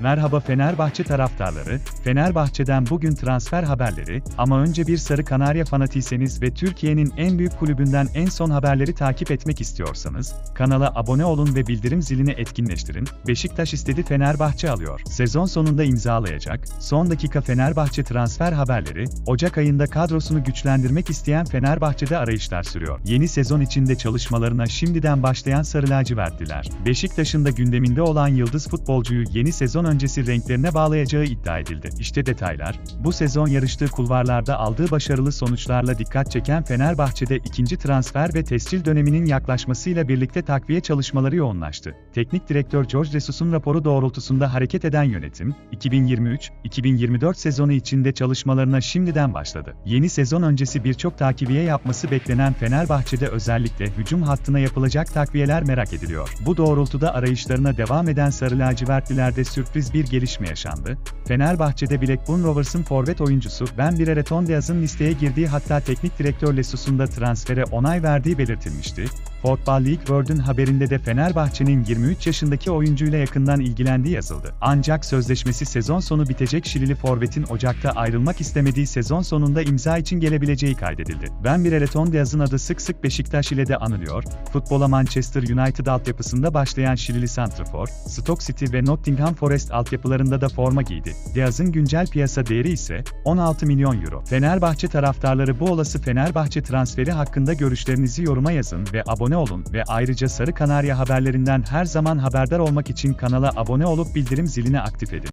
Merhaba Fenerbahçe taraftarları, Fenerbahçe'den bugün transfer haberleri, ama önce bir Sarı Kanarya fanatiyseniz ve Türkiye'nin en büyük kulübünden en son haberleri takip etmek istiyorsanız, kanala abone olun ve bildirim zilini etkinleştirin, Beşiktaş istedi Fenerbahçe alıyor. Sezon sonunda imzalayacak, son dakika Fenerbahçe transfer haberleri, Ocak ayında kadrosunu güçlendirmek isteyen Fenerbahçe'de arayışlar sürüyor. Yeni sezon içinde çalışmalarına şimdiden başlayan Sarı lacivertliler, Beşiktaş'ın da gündeminde olan yıldız futbolcuyu yeni sezon öncesi renklerine bağlayacağı iddia edildi. İşte detaylar, bu sezon yarıştığı kulvarlarda aldığı başarılı sonuçlarla dikkat çeken Fenerbahçe'de ikinci transfer ve tescil döneminin yaklaşmasıyla birlikte takviye çalışmaları yoğunlaştı. Teknik direktör George Jesus'un raporu doğrultusunda hareket eden yönetim, 2023-2024 sezonu içinde çalışmalarına şimdiden başladı. Yeni sezon öncesi birçok takibiye yapması beklenen Fenerbahçe'de özellikle hücum hattına yapılacak takviyeler merak ediliyor. Bu doğrultuda arayışlarına devam eden Sarı lacivertlilerde sürpriz bir gelişme yaşandı. Fenerbahçe'de Blackburn Rovers'ın forvet oyuncusu Ben Bireretondeaz'ın listeye girdiği hatta teknik direktör Lesus'un da transfere onay verdiği belirtilmişti. Football League World'ün haberinde de Fenerbahçe'nin 23 yaşındaki oyuncuyla yakından ilgilendiği yazıldı. Ancak sözleşmesi sezon sonu bitecek Şilili forvetin Ocak'ta ayrılmak istemediği sezon sonunda imza için gelebileceği kaydedildi. Ben Bireretondeaz'ın adı sık sık Beşiktaş ile de anılıyor. Futbola Manchester United altyapısında başlayan Şilili santrafor, Stoke City ve Nottingham Forest altyapılarında da forma giydi. Diaz'ın güncel piyasa değeri ise 16 milyon euro. Fenerbahçe taraftarları bu olası Fenerbahçe transferi hakkında görüşlerinizi yoruma yazın ve abone olun ve ayrıca Sarı Kanarya haberlerinden her zaman haberdar olmak için kanala abone olup bildirim zilini aktif edin.